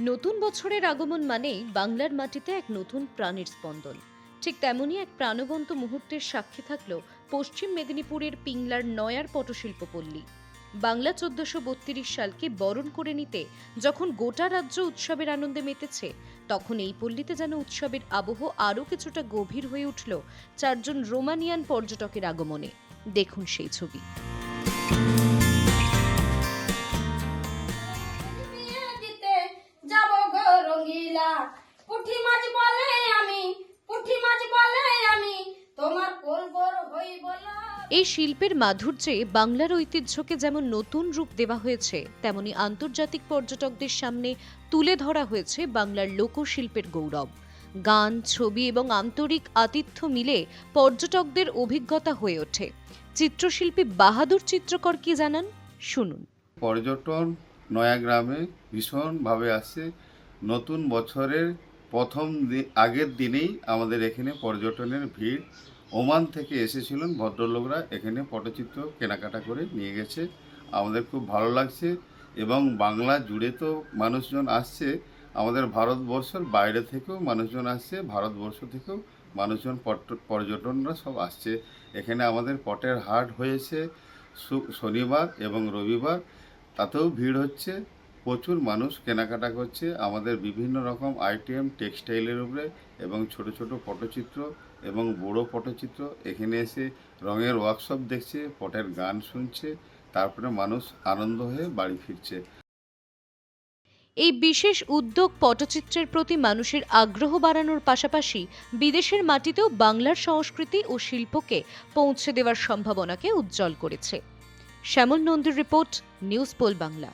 নতুন বছরের আগমন মানেই বাংলার মাটিতে এক নতুন প্রাণের স্পন্দন। ঠিক তেমনই এক প্রাণবন্ত মুহূর্তের সাক্ষী থাকল পশ্চিম মেদিনীপুরের পিংলার নয়ার পটশিল্প পল্লী বাংলা চোদ্দশো বত্রিশ সালকে বরণ করে নিতে যখন গোটা রাজ্য উৎসবের আনন্দে মেতেছে, তখন এই পল্লীতে যেন উৎসবের আবহ আরও কিছুটা গভীর হয়ে উঠল চারজন রোমানিয়ান পর্যটকের আগমনে। দেখুন সেই ছবি। পুঠি মাছ বলে আমি পুঠি মাছ বলে আমি তোমার কোলবর হইব না। এই শিল্পের মাধুর্যে বাংলার ঐতিহ্যকে যেমন নতুন রূপ দেওয়া হয়েছে তেমনি আন্তর্জাতিক পর্যটকদের সামনে তুলে ধরা হয়েছে বাংলার লোকশিল্পের গৌরব। গান ছবি এবং আন্তরিক আতিথ্য মিলে পর্যটকদের অভিজ্ঞতা হয়ে ওঠে। চিত্রশিল্পী বাহাদুর চিত্রকর কি জানান? শুনুন। পর্যটন নয়াগ্রামে ভীষণভাবে আসছে নতুন বছরের প্রথম আগের দিনেই আমাদের এখানে পর্যটনের ভিড়। ওমান থেকে এসেছিলেন ভদ্রলোকরা, এখানে পটচিত্র কেনাকাটা করে নিয়ে গেছে। আমাদের খুব ভালো লাগছে এবং বাংলা জুড়ে তো মানুষজন আসছে। আমাদের ভারতবর্ষের বাইরে থেকেও মানুষজন আসছে, ভারতবর্ষ থেকেও মানুষজন পট- পর্যটনরা সব আসছে। এখানে আমাদের পটের হাট হয়েছে শনিবার এবং রবিবার, তাতেও ভিড় হচ্ছে। প্রচুর মানুষ কেনাকাটা করছে। আমাদের বিভিন্ন রকম আইটেম, টেক্সটাইলের উপরে এবং ছোট ছোট পটচিত্র এবং বড় পটচিত্র এখানে এসে রঙের ওয়ার্কশপ দেখছে পটের গান শুনছে, তারপরে মানুষ আনন্দ হয়ে বাড়ি ফিরছে। এই বিশেষ উদ্যোগ পটচিত্রের প্রতি মানুষের আগ্রহ বাড়ানোর পাশাপাশি বিদেশের মাটিতেও বাংলার সংস্কৃতি ও শিল্পকে পৌঁছে দেওয়ার সম্ভাবনাকে উজ্জ্বল করেছে। শ্যামল নন্দীর রিপোর্ট, নিউজ পোল বাংলা।